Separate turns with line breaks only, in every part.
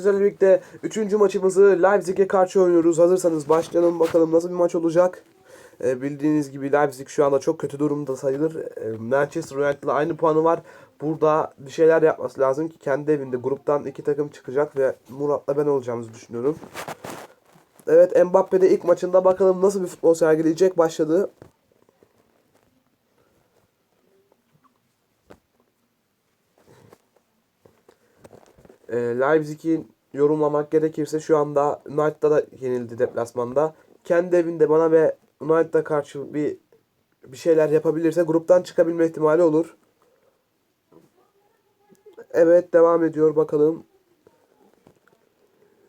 Sizlerle birlikte 3. maçımızı Leipzig'e karşı oynuyoruz. Hazırsanız başlayalım bakalım nasıl bir maç olacak. Ee, bildiğiniz gibi Leipzig şu anda çok kötü durumda sayılır. Ee, Manchester United'la aynı puanı var. Burada bir şeyler yapması lazım ki kendi evinde gruptan iki takım çıkacak ve Murat'la ben olacağımızı düşünüyorum. Evet Mbappe de ilk maçında bakalım nasıl bir futbol sergileyecek başladı. E, Leipzig'i yorumlamak gerekirse şu anda United'da da yenildi deplasmanda. Kendi evinde bana ve United'a karşı bir bir şeyler yapabilirse gruptan çıkabilme ihtimali olur. Evet devam ediyor bakalım.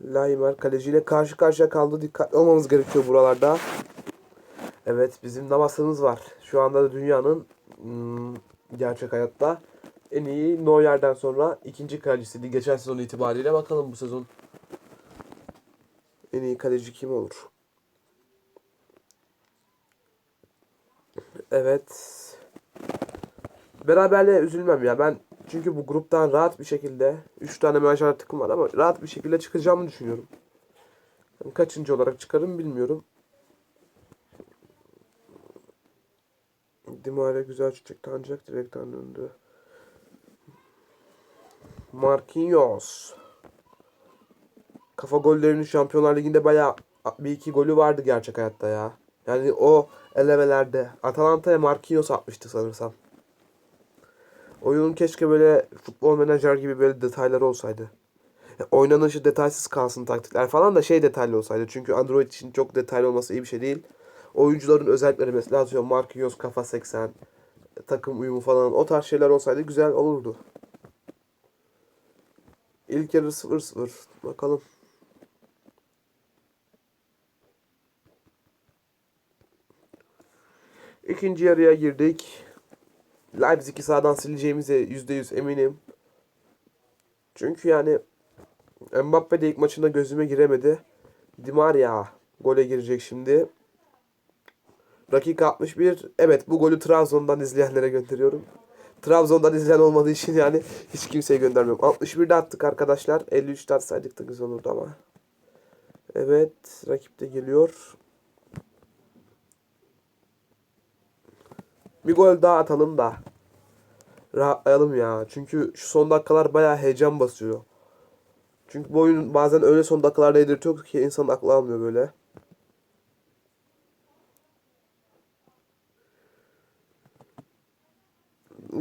Laimer kaleciyle karşı karşıya kaldı. Dikkatli olmamız gerekiyor buralarda. Evet bizim Navas'ımız var. Şu anda da dünyanın hmm, gerçek hayatta en iyi Neuer'den sonra ikinci kalecisiydi geçen sezon itibariyle. Bakalım bu sezon en iyi kaleci kim olur? Evet. Beraberliğe üzülmem ya. Ben çünkü bu gruptan rahat bir şekilde 3 tane menajer takım var ama rahat bir şekilde çıkacağımı düşünüyorum. Yani kaçıncı olarak çıkarım bilmiyorum. Dimare güzel çiçekti ancak direkten döndü. Marquinhos. Kafa gollerinin Şampiyonlar Ligi'nde bayağı bir iki golü vardı gerçek hayatta ya. Yani o elemelerde Atalanta'ya Marquinhos atmıştı sanırsam. Oyunun keşke böyle futbol menajer gibi böyle detayları olsaydı. Oynanışı detaysız kalsın taktikler falan da şey detaylı olsaydı. Çünkü Android için çok detaylı olması iyi bir şey değil. Oyuncuların özellikleri mesela atıyorum Marquinhos kafa 80, takım uyumu falan o tarz şeyler olsaydı güzel olurdu. İlk yarı 0-0. Bakalım. İkinci yarıya girdik. Leipzig'i sağdan sileceğimize %100 eminim. Çünkü yani Mbappe de ilk maçında gözüme giremedi. Di Maria gole girecek şimdi. Dakika 61. Evet bu golü Trabzon'dan izleyenlere gönderiyorum. Trabzon'dan izleyen olmadığı için yani hiç kimseye göndermiyorum. 61'de attık arkadaşlar. 53'te atsaydık da güzel olurdu ama. Evet rakip de geliyor. Bir gol daha atalım da. Rahatlayalım ya. Çünkü şu son dakikalar bayağı heyecan basıyor. Çünkü bu oyun bazen öyle son dakikalarda yedirtiyor ki insan aklı almıyor böyle.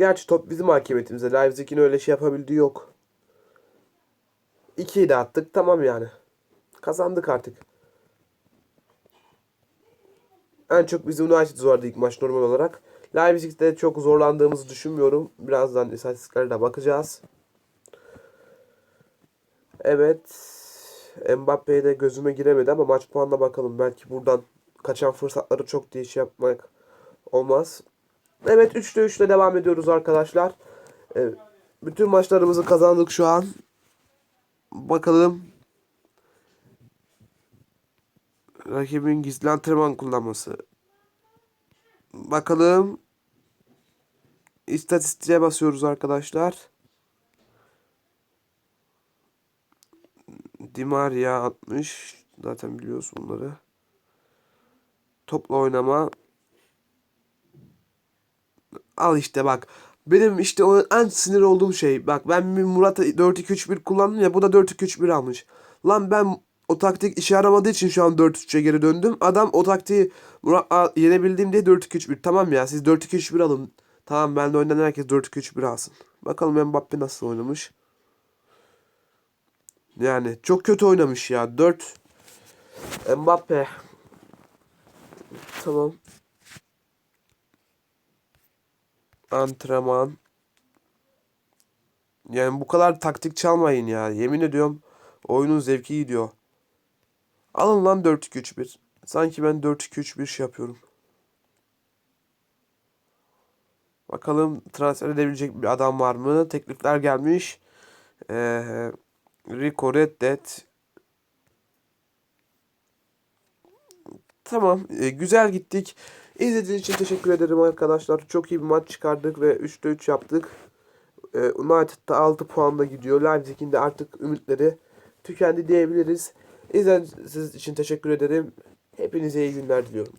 Gerçi top bizim hakimiyetimizde. Leipzig'in öyle şey yapabildiği yok. 2'yi de attık. Tamam yani. Kazandık artık. En çok bizim United zorladı ilk maç normal olarak. Leipzig'te çok zorlandığımızı düşünmüyorum. Birazdan istatistiklere de bakacağız. Evet. Mbappe'ye de gözüme giremedi ama maç puanına bakalım. Belki buradan kaçan fırsatları çok diye şey yapmak olmaz. Evet 3'te 3'te devam ediyoruz arkadaşlar. Ee, bütün maçlarımızı kazandık şu an. Bakalım. Rakibin gizli antrenman kullanması. Bakalım. İstatistiğe basıyoruz arkadaşlar. Di Maria 60. Zaten biliyoruz bunları. Topla oynama. Al işte bak. Benim işte o en sinir olduğum şey. Bak ben bir Murat'a 4-2-3-1 kullandım ya bu da 4-2-3-1 almış. Lan ben o taktik işe yaramadığı için şu an 4-3'e geri döndüm. Adam o taktiği Murat yenebildiğim diye 4-2-3-1. Tamam ya siz 4-2-3-1 alın. Tamam ben de oynayan herkes 4-2-3-1 alsın. Bakalım Mbappe nasıl oynamış. Yani çok kötü oynamış ya. 4 Mbappe. Tamam. Antrenman. Yani bu kadar taktik çalmayın ya. Yemin ediyorum oyunun zevki gidiyor. Alın lan 4-2-3-1. Sanki ben 4-2-3-1 şey yapıyorum. Bakalım transfer edebilecek bir adam var mı? Teklifler gelmiş. Ee, Rico reddet. Tamam. e, güzel gittik. İzlediğiniz için teşekkür ederim arkadaşlar. Çok iyi bir maç çıkardık ve 3'te 3 yaptık. E, United'da 6 puanda gidiyor. Leipzig'in de artık ümitleri tükendi diyebiliriz. İzlediğiniz için teşekkür ederim. Hepinize iyi günler diliyorum.